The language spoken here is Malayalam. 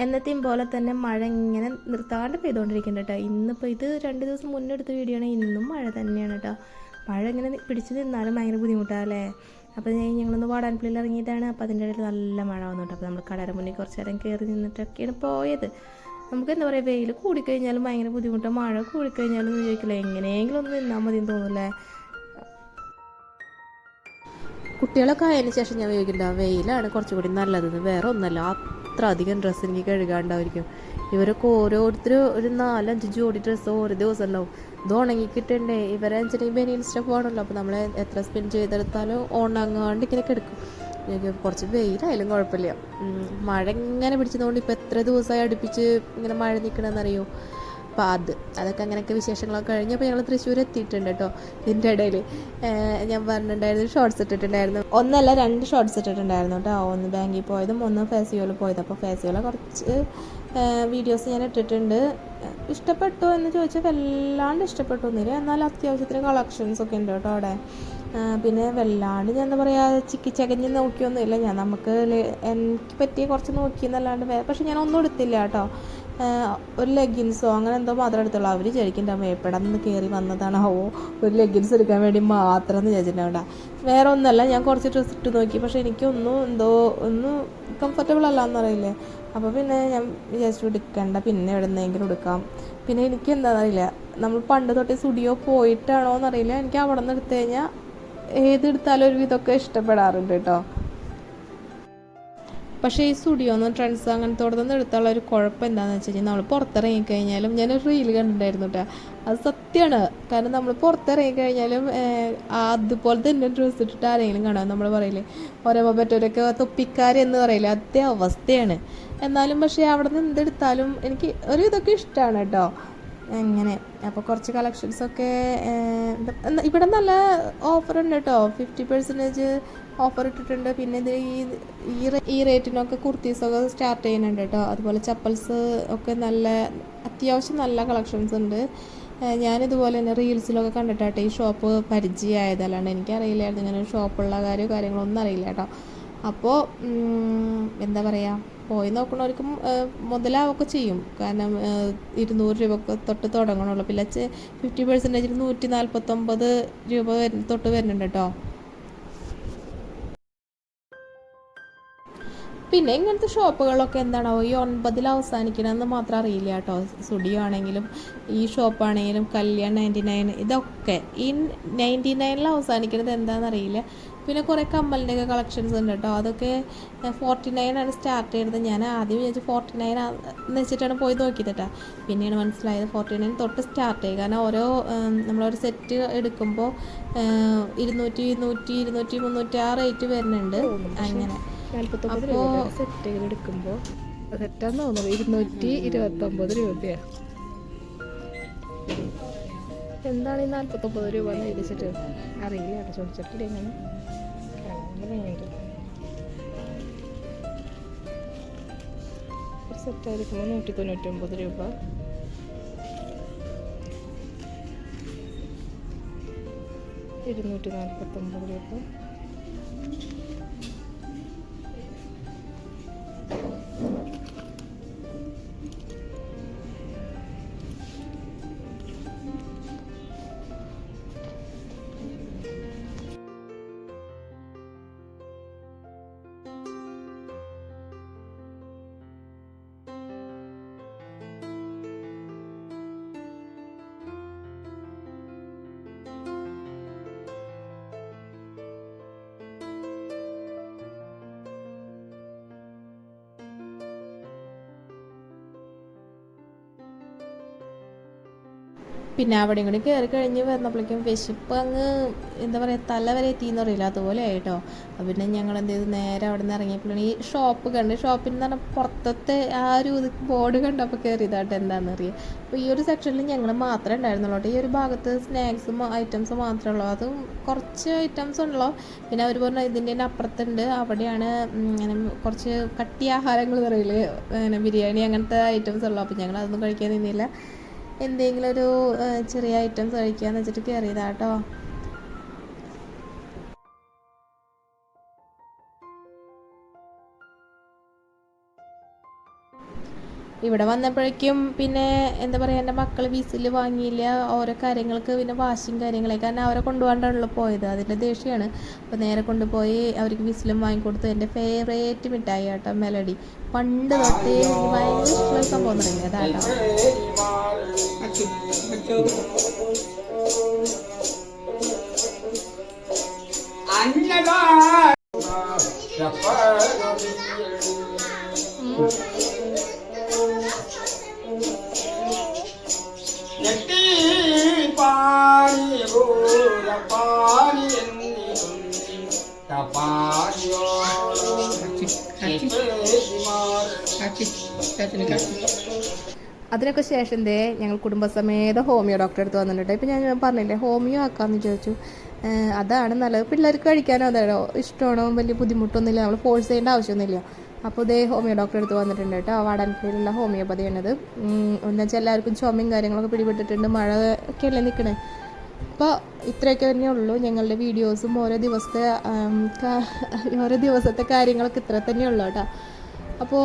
എന്നത്തെയും പോലെ തന്നെ മഴ ഇങ്ങനെ നിർത്താണ്ട് പെയ്തുകൊണ്ടിരിക്കുന്നുണ്ട് കേട്ടോ ഇന്നിപ്പോൾ ഇത് രണ്ട് ദിവസം മുന്നേ എടുത്ത വീഡിയോ ആണ്. ഇന്നും മഴ തന്നെയാണ് കേട്ടോ മഴ ഇങ്ങനെ പിടിച്ചു നിന്നാലും ഭയങ്കര ബുദ്ധിമുട്ടാണല്ലേ അപ്പോൾ ഞങ്ങളൊന്ന് വാടാൻപള്ളിയിൽ ഇറങ്ങിയിട്ടാണ്. അപ്പോൾ അതിന്റെ ഇടയിൽ നല്ല മഴ വന്നിട്ട് അപ്പോൾ നമ്മൾ കടയുടെ മുന്നിൽ കുറച്ച് നേരം കയറി നിന്നിട്ടൊക്കെയാണ് പോയത്. നമുക്ക് എന്താ പറയുക വെയിൽ കൂടിക്കഴിഞ്ഞാലും ഭയങ്കര ബുദ്ധിമുട്ടാണ് മഴ കൂടിക്കഴിഞ്ഞാലും ചോദിക്കില്ല. എങ്ങനെയെങ്കിലും ഒന്ന് നിന്നാൽ മതി എന്ന് തോന്നുന്നില്ലേ കുട്ടികളൊക്കെ ആയതിനു ശേഷം ഞാൻ ചോദിക്കില്ല വെയിലാണ് കുറച്ചുകൂടി നല്ലതെന്ന് വേറെ ഒന്നല്ല അത്ര അധികം ഡ്രസ്സ് എനിക്ക് കഴുകാണ്ടായിരിക്കും. ഇവരൊക്കെ ഓരോരുത്തരും ഒരു നാലഞ്ച് ജോഡി ഡ്രസ്സ് ഓരോ ദിവസം ഉണ്ടാവും ഇത് ഉണങ്ങി കിട്ടണ്ടേ? ഇവരെ വെച്ചിട്ടുണ്ടെങ്കിൽ ബനിയൻ സ്റ്റഫ് ആണല്ലോ അപ്പോൾ നമ്മൾ എത്ര സ്പെൻഡ് ചെയ്തെടുത്താലും ഉണങ്ങാണ്ട് ഇങ്ങനെ കിടക്കും. കുറച്ച് വെയിലായാലും കുഴപ്പമില്ല. മഴ ഇങ്ങനെ പിടിച്ചതുകൊണ്ട് ഇപ്പോൾ എത്ര ദിവസമായി അടുപ്പിച്ച് ഇങ്ങനെ മഴ നിൽക്കണമെന്നറിയോ അത് അതൊക്കെ അങ്ങനെയൊക്കെ വിശേഷങ്ങളൊക്കെ കഴിഞ്ഞ് അപ്പോൾ ഞങ്ങൾ തൃശ്ശൂർ എത്തിയിട്ടുണ്ട് കേട്ടോ ഇതിന്റെ ഇടയിൽ ഞാൻ പറഞ്ഞിട്ടുണ്ടായിരുന്നു ഷോർട്സ് ഇട്ടിട്ടുണ്ടായിരുന്നു. ഒന്നല്ല രണ്ട് ഷോർട്സ് ഇട്ടിട്ടുണ്ടായിരുന്നു കേട്ടോ. ഒന്ന് ബാങ്കിൽ പോയതും ഒന്ന് ഫേസിയോയിൽ പോയതും. അപ്പോൾ ഫേസിയോയിൽ കുറച്ച് വീഡിയോസ് ഞാൻ ഇട്ടിട്ടുണ്ട്. ഇഷ്ടപ്പെട്ടു എന്ന് ചോദിച്ചാൽ വല്ലാണ്ട് ഇഷ്ടപ്പെട്ടു ഒന്നില്ല എന്നാൽ അത്യാവശ്യത്തിന് കളക്ഷൻസ് ഒക്കെ ഉണ്ട് കേട്ടോ അവിടെ. പിന്നെ വല്ലാണ്ട് ഞാൻ എന്താ പറയുക ചിക്കി ചകഞ്ഞ് നോക്കിയൊന്നുമില്ല. ഞാൻ നമുക്ക് എനിക്ക് പറ്റിയ കുറച്ച് നോക്കി എന്നല്ലാണ്ട് പക്ഷെ ഞാൻ ഒന്നും എടുത്തില്ല കേട്ടോ. ഒരു ലെഗിൻസോ അങ്ങനെ എന്തോ മാത്രം എടുത്തുള്ളൂ. അവർ വിചാരിക്കുന്നുണ്ടാവും എപ്പോഴാ നിന്ന് കയറി വന്നതാണോ ഒരു ലെഗിൻസ് എടുക്കാൻ വേണ്ടി മാത്രം എന്ന് വിചാരിച്ചിട്ടുണ്ടാവണ്ട വേറെ ഒന്നല്ല ഞാൻ കുറച്ച് ഡ്രസ്സ് ഇട്ട് നോക്കി. പക്ഷെ എനിക്കൊന്നും എന്തോ ഒന്നും കംഫർട്ടബിൾ അല്ല എന്നറിയില്ലേ അപ്പോൾ പിന്നെ ഞാൻ വിചാരിച്ചു എടുക്കണ്ട പിന്നെ എവിടെ എവിടെന്നെങ്കിലും എടുക്കാം. പിന്നെ എനിക്ക് എന്താണെന്നറിയില്ല നമ്മൾ പണ്ട് തൊട്ടേ സ്റ്റുഡിയോ പോയിട്ടാണോ എന്നറിയില്ല എനിക്ക് അവിടെ നിന്ന് എടുത്തു കഴിഞ്ഞാൽ ഏതെടുത്താലും ഒരു വിധമൊക്കെ ഇഷ്ടപ്പെടാറുണ്ട് കേട്ടോ പക്ഷേ ഈ സ്റ്റുഡിയോന്ന് ട്രെൻഡ്സ് അങ്ങനത്തെ നിന്ന് എടുത്തുള്ള ഒരു കുഴപ്പം എന്താണെന്ന് വെച്ച് കഴിഞ്ഞാൽ നമ്മൾ പുറത്തിറങ്ങി കഴിഞ്ഞാലും ഞാനൊരു റീൽ കണ്ടിട്ടുണ്ടായിരുന്നു കേട്ടോ അത് സത്യമാണ് കാരണം നമ്മൾ പുറത്തിറങ്ങി കഴിഞ്ഞാലും ഏഹ്, അതുപോലെ തന്നെ ഡ്രസ്സ് ഇട്ടിട്ട് ആരെങ്കിലും കാണാം. നമ്മൾ പറയില്ലേ ഓരോ മറ്റവരൊക്കെ തൊപ്പിക്കാരെന്ന് പറയില്ലേ. അതേ അവസ്ഥയാണ്. എന്നാലും പക്ഷേ അവിടെ നിന്ന് എന്തെടുത്താലും എനിക്ക് ഒരു ഇതൊക്കെ ഇഷ്ടമാണ് കേട്ടോ അങ്ങനെ അപ്പോൾ കുറച്ച് കളക്ഷൻസൊക്കെ ഇവിടെ നല്ല ഓഫർ ഉണ്ട് കേട്ടോ ഫിഫ്റ്റി പെർസെന്റേജ് ഓഫർ ഇട്ടിട്ടുണ്ട്. പിന്നെ ഇത് ഈ ഈ റേറ്റിനൊക്കെ കുർത്തീസൊക്കെ സ്റ്റാർട്ട് ചെയ്യുന്നുണ്ട് കേട്ടോ അതുപോലെ ചപ്പൽസ് ഒക്കെ നല്ല അത്യാവശ്യം നല്ല കളക്ഷൻസ് ഉണ്ട്. ഞാനിതുപോലെ തന്നെ റീൽസിലൊക്കെ കണ്ടിട്ടാട്ടെ ഈ ഷോപ്പ് പരിചയമായതല്ലാണ്ട്. എനിക്കറിയില്ലായിരുന്നു ഇങ്ങനെ ഷോപ്പുള്ള കാര്യമോ കാര്യങ്ങളൊന്നും അറിയില്ല കേട്ടോ അപ്പോൾ എന്താ പറയുക പോയി നോക്കണവർക്കും മുതലാവൊക്കെ ചെയ്യും. കാരണം ഇരുന്നൂറ് രൂപ തൊട്ട് തുടങ്ങണുള്ളൂ. പിന്നെ ഫിഫ്റ്റി പെർസെന്റേജിൽ നൂറ്റി നാൽപ്പത്തൊമ്പത് രൂപ തൊട്ട് വരുന്നുണ്ട് കേട്ടോ പിന്നെ ഇങ്ങനത്തെ ഷോപ്പുകളൊക്കെ എന്താണോ ഈ ഒൻപതിൽ അവസാനിക്കണമെന്ന് മാത്രം അറിയില്ല കേട്ടോ സ്റ്റുഡിയോ ആണെങ്കിലും ഈ ഷോപ്പാണെങ്കിലും കല്യാൺ നയന്റി നയൻ ഇതൊക്കെ. ഈ നയന്റി നയനിൽ അവസാനിക്കുന്നത് എന്താണെന്ന് അറിയില്ല പിന്നെ കുറേ കമ്മലിന്റെ ഒക്കെ കളക്ഷൻസ് ഉണ്ട് കേട്ടോ അതൊക്കെ ഫോർട്ടി നയൻ ആണ് സ്റ്റാർട്ട് ചെയ്തത്. ഞാൻ ആദ്യം വിചാരിച്ചു ഫോർട്ടി നയൻ എന്ന് വെച്ചിട്ടാണ് പോയി നോക്കിയത് കേട്ടോ പിന്നെയാണ് മനസ്സിലായത് ഫോർട്ടി നയൻ തൊട്ട് സ്റ്റാർട്ട് ചെയ്യുക കാരണം ഓരോ നമ്മളൊരു സെറ്റ് എടുക്കുമ്പോൾ ഇരുന്നൂറ്റി നൂറ്റി ഇരുന്നൂറ്റി മുന്നൂറ്റി ആ റേറ്റ് വരുന്നുണ്ട്. അങ്ങനെ. അപ്പോൾ അപ്പോ- സെറ്റ് എടുക്കുമ്പോൾ സെറ്റാന്ന് തോന്നുന്നത് ഇരുന്നൂറ്റി ഇരുപത്തൊമ്പത് രൂപയാണ് എന്താണ് ഈ നാൽപ്പത്തൊമ്പത് രൂപ എഴുതിച്ചിട്ട് അറിയില്ല കേട്ടോ. ചോദിച്ചിട്ടില്ല എങ്ങനെ സെറ്റായിരിക്കുമ്പോൾ നൂറ്റി ഒരു ഒമ്പത് രൂപ. ഇരുന്നൂറ്റി നാൽപ്പത്തൊമ്പത് രൂപ. പിന്നെ അവിടെയും കൂടി കയറി കഴിഞ്ഞ് വന്നപ്പോഴേക്കും വിശപ്പ് അങ്ങ് എന്താ പറയുക തല വരെ എത്തിയെന്ന് അറിയില്ല. അതുപോലെ ആയിട്ടോ. അപ്പോൾ പിന്നെ ഞങ്ങൾ എന്ത് ചെയ്തു? നേരെ അവിടെ നിന്ന് ഇറങ്ങിയപ്പോഴാണ് ഈ ഷോപ്പ് കണ്ട്. ഷോപ്പിൽ നിന്ന് പറഞ്ഞാൽ പുറത്തത്തെ ആ ഒരു ഇത് ബോർഡ് കണ്ടപ്പോൾ കയറിയതായിട്ട് എന്താണെന്ന് അറിയാം. അപ്പോൾ ഈ ഒരു സെക്ഷനിൽ ഞങ്ങൾ മാത്രമേ ഉണ്ടായിരുന്നുള്ളൂ ഈ ഒരു ഭാഗത്ത് സ്നാക്സും ഐറ്റംസ് മാത്രമേ ഉള്ളൂ. അതും കുറച്ച് ഐറ്റംസ് ഉള്ളൂ പിന്നെ അവർ പറഞ്ഞു ഇതിന്റെ അപ്പുറത്തുണ്ട്. അവിടെയാണ് കുറച്ച് കട്ടി ആഹാരങ്ങൾ പറയില്ലേ ബിരിയാണി അങ്ങനത്തെ ഐറ്റംസ് ഉള്ളൂ. അപ്പോൾ ഞങ്ങൾ അതൊന്നും കഴിക്കാൻ നിന്നില്ല. എന്തെങ്കിലും ഒരു ചെറിയ ഐറ്റംസ് കഴിക്കാന്ന് വെച്ചിട്ട് കയറിയതാ കേട്ടോ. ഇവിടെ വന്നപ്പോഴേക്കും പിന്നെ എന്താ പറയുക എന്റെ മക്കൾ വിസിൽ വാങ്ങിയില്ല. ഓരോ കാര്യങ്ങൾക്ക് പിന്നെ വാശിയും കാര്യങ്ങളൊക്കെ കാരണം അവരെ കൊണ്ടുപോകാണ്ടാണല്ലോ പോയത്. അതിന്റെ ദേഷ്യമാണ്. അപ്പോൾ നേരെ കൊണ്ടുപോയി അവർക്ക് വിസിലും വാങ്ങിക്കൊടുത്തു. എന്റെ ഫേവറേറ്റ് മിഠായി കേട്ടോ മെലഡി പണ്ട് തൊട്ടേ ഭയങ്കര ഇഷ്ടമുള്ള സംഭവം തുടങ്ങി അതാട്ടോ നെറ്റി പാനി റൂര പാനി അതിനൊക്കെ ശേഷം ദേ ഞങ്ങൾ കുടുംബസമേത ഹോമിയോ ഡോക്ടറെ അടുത്ത് വന്നിട്ടുണ്ട്. ഇപ്പം ഞാൻ പറഞ്ഞില്ലേ ഹോമിയോ ആക്കാമെന്ന് ചോദിച്ചു അതാണ് നല്ലത്. പിള്ളേർക്ക് കഴിക്കാനോ അതാണോ. ഇഷ്ടമാണോ? വലിയ ബുദ്ധിമുട്ടൊന്നുമില്ല. നമ്മൾ ഫോഴ്സ് ചെയ്യേണ്ട ആവശ്യമൊന്നുമില്ല. അപ്പോൾ ഇതേ ഹോമിയോ ഡോക്ടറെ അടുത്ത് വന്നിട്ടുണ്ട് കേട്ടോ. വാടാനപ്പള്ളിയിലുള്ള ഹോമിയോപ്പതിയാണിത് എന്താ വെച്ചാൽ എല്ലാവർക്കും ചുമയും കാര്യങ്ങളൊക്കെ പിടിപെട്ടിട്ടുണ്ട്. മഴ ഒക്കെ അല്ലേ നിൽക്കണേ അപ്പോൾ ഇത്രയൊക്കെ തന്നെ ഉള്ളൂ. ഞങ്ങളുടെ വീഡിയോസും ഓരോ ദിവസത്തെ ഓരോ ദിവസത്തെ കാര്യങ്ങളൊക്കെ ഇത്ര തന്നെ ഉള്ളൂ കേട്ടോ. അപ്പോൾ